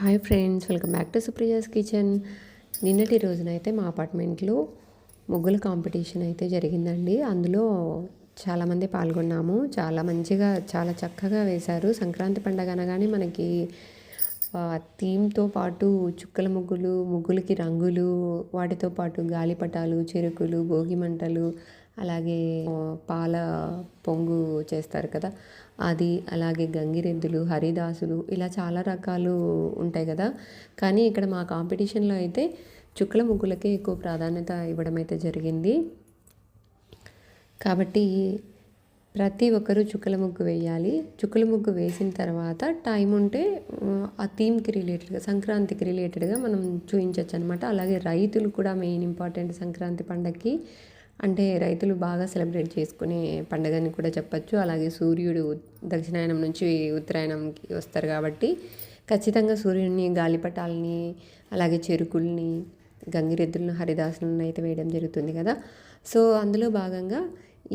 Hi friends welcome back to Supriya's kitchen. నిన్నటి రోజునైతే మా అపార్ట్మెంట్లో ముగ్గుల కాంపిటీషన్ అయితే జరిగిందండి. అందులో చాలామంది పాల్గొన్నాము. చాలా మంచిగా చాలా చక్కగా వేశారు. సంక్రాంతి పండగ అనగానే మనకి థీమ్తో పాటు చుక్కల ముగ్గులు ముగ్గులకి రంగులు వాటితో పాటు గాలిపటాలు చెరుకులు భోగి మంటలు అలాగే పాల పొంగు చేస్తారు కదా. అది అలాగే గంగిరెద్దులు హరిదాసులు ఇలా చాలా రకాలు ఉంటాయి కదా. కానీ ఇక్కడ మా కాంపిటీషన్లో అయితే చుక్కల ముగ్గులకే ఎక్కువ ప్రాధాన్యత ఇవ్వడం అయితే జరిగింది. కాబట్టి ప్రతి ఒక్కరూ చుక్కల ముగ్గు వేయాలి. చుక్కల ముగ్గు వేసిన తర్వాత టైం ఉంటే ఆ థీమ్కి రిలేటెడ్గా సంక్రాంతికి రిలేటెడ్గా మనం చూపించవచ్చు అనమాట అలాగే రైతులు కూడా మెయిన్ ఇంపార్టెంట్ సంక్రాంతి పండగకి అంటే రైతులు బాగా సెలబ్రేట్ చేసుకునే పండుగని కూడా చెప్పచ్చు. అలాగే సూర్యుడు దక్షిణాయనం నుంచి ఉత్తరాయణంకి వస్తారు కాబట్టి ఖచ్చితంగా సూర్యుడిని గాలిపటాలని అలాగే చెరుకుల్ని గంగిరెద్దులను హరిదాసులను అయితే వేయడం జరుగుతుంది కదా. సో అందులో భాగంగా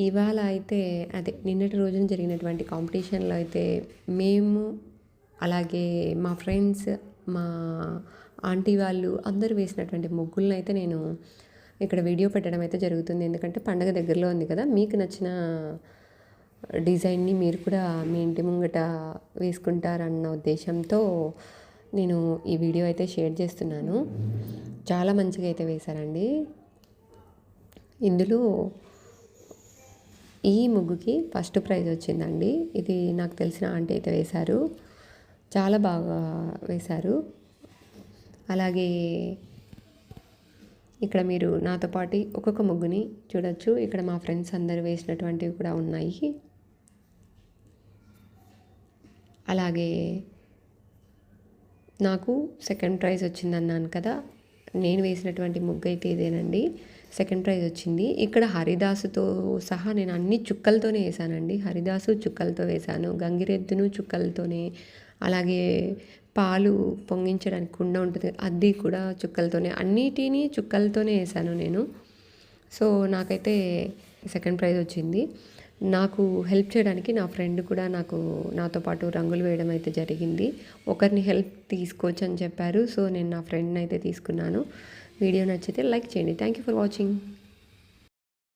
ఇవాళ అయితే అదే నిన్నటి రోజున జరిగినటువంటి కాంపిటీషన్లో అయితే మేము అలాగే మా ఫ్రెండ్స్ మా ఆంటీ వాళ్ళు అందరూ వేసినటువంటి ముగ్గులను అయితే నేను ఇక్కడ వీడియో పెట్టడం అయితే జరుగుతుంది. ఎందుకంటే పండగ దగ్గరలో ఉంది కదా మీకు నచ్చిన డిజైన్ని మీరు కూడా మీ ఇంటి ముంగట వేసుకుంటారన్న ఉద్దేశంతో నేను ఈ వీడియో అయితే షేర్ చేస్తున్నాను. చాలా మంచిగా అయితే వేశారండి. ఇందులో ఈ ముగ్గుకి ఫస్ట్ ప్రైజ్ వచ్చిందండి. ఇది నాకు తెలిసిన ఆంటీ అయితే వేశారు. చాలా బాగా వేశారు. అలాగే ఇక్కడ మీరు నాతో పాటు ఒక్కొక్క ముగ్గుని చూడొచ్చు. ఇక్కడ మా ఫ్రెండ్స్ అందరు వేసినటువంటివి కూడా ఉన్నాయి. అలాగే నాకు సెకండ్ ప్రైజ్ వచ్చింది అన్నాను కదా. నేను వేసినటువంటి ముగ్గు అయితే ఇదేనండి. సెకండ్ ప్రైజ్ వచ్చింది. ఇక్కడ హరిదాసుతో సహా నేను అన్ని చుక్కలతోనే వేసానండి. హరిదాసు చుక్కలతో వేశాను గంగిరెద్దును చుక్కలతోనే అలాగే పాలు పొంగించడానికి కుండ ఉంటుంది అది కూడా చుక్కలతోనే అన్నిటినీ చుక్కలతోనే వేసాను నేను. సో నాకైతే సెకండ్ ప్రైజ్ వచ్చింది. నాకు హెల్ప్ చేయడానికి నా ఫ్రెండ్ కూడా నాకు నాతో పాటు రంగులు వేయడం అయితే జరిగింది. ఒకరిని హెల్ప్ తీసుకోవచ్చు అని చెప్పారు. సో నేను నా ఫ్రెండ్ని అయితే తీసుకున్నాను. వీడియో నచ్చితే లైక్ చేయండి. Thank you for watching.